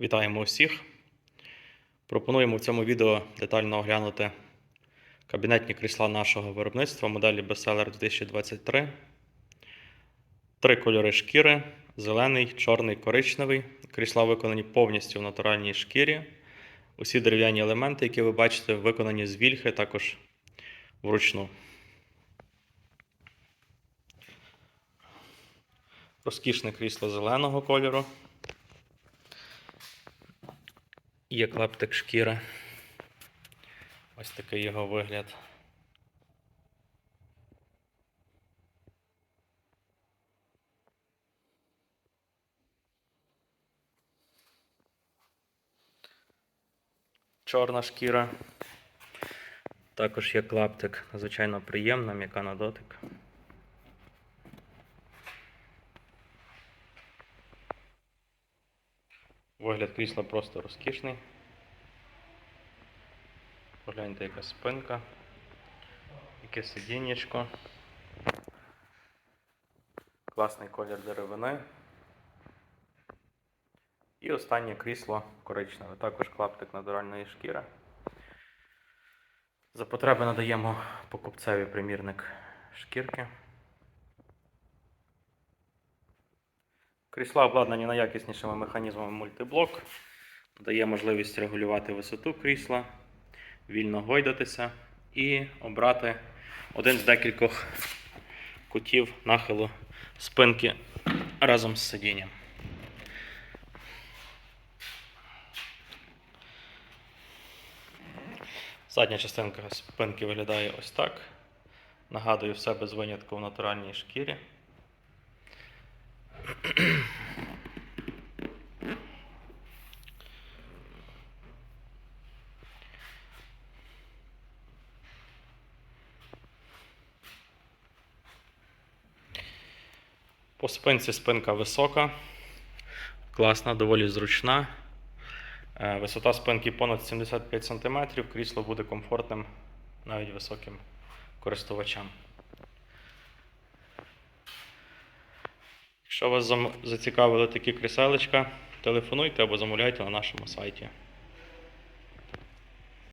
Вітаємо усіх. Пропонуємо в цьому відео детально оглянути кабінетні крісла нашого виробництва моделі Bestseller 2023. Три кольори шкіри: зелений, чорний, коричневий. Крісла виконані повністю в натуральній шкірі. Усі дерев'яні елементи, які ви бачите, виконані з вільхи, також вручну. Розкішне крісло зеленого кольору. Є клаптик шкіри. Ось такий його вигляд. Чорна шкіра. Також є клаптик, звичайно, приємна, м'яка на дотик. Вигляд крісла просто розкішний. Погляньте, яка спинка, яке сидіннячко. Класний колір деревини. І останнє крісло коричневе, також клаптик натуральної шкіри. За потреби надаємо покупцеві примірник шкірки. Крісла обладнані найякіснішими механізмами мультиблок. Дає можливість регулювати висоту крісла, вільно гойдатися і обрати один з декількох кутів нахилу спинки разом з сидінням. Задня частинка спинки виглядає ось так. Нагадую, все без винятку в натуральній шкірі. По спинці спинка висока, класна, доволі зручна. Е, Висота спинки понад 75 см, крісло буде комфортним навіть високим користувачам. Якщо вас зацікавили такі кріселечка, телефонуйте або замовляйте на нашому сайті.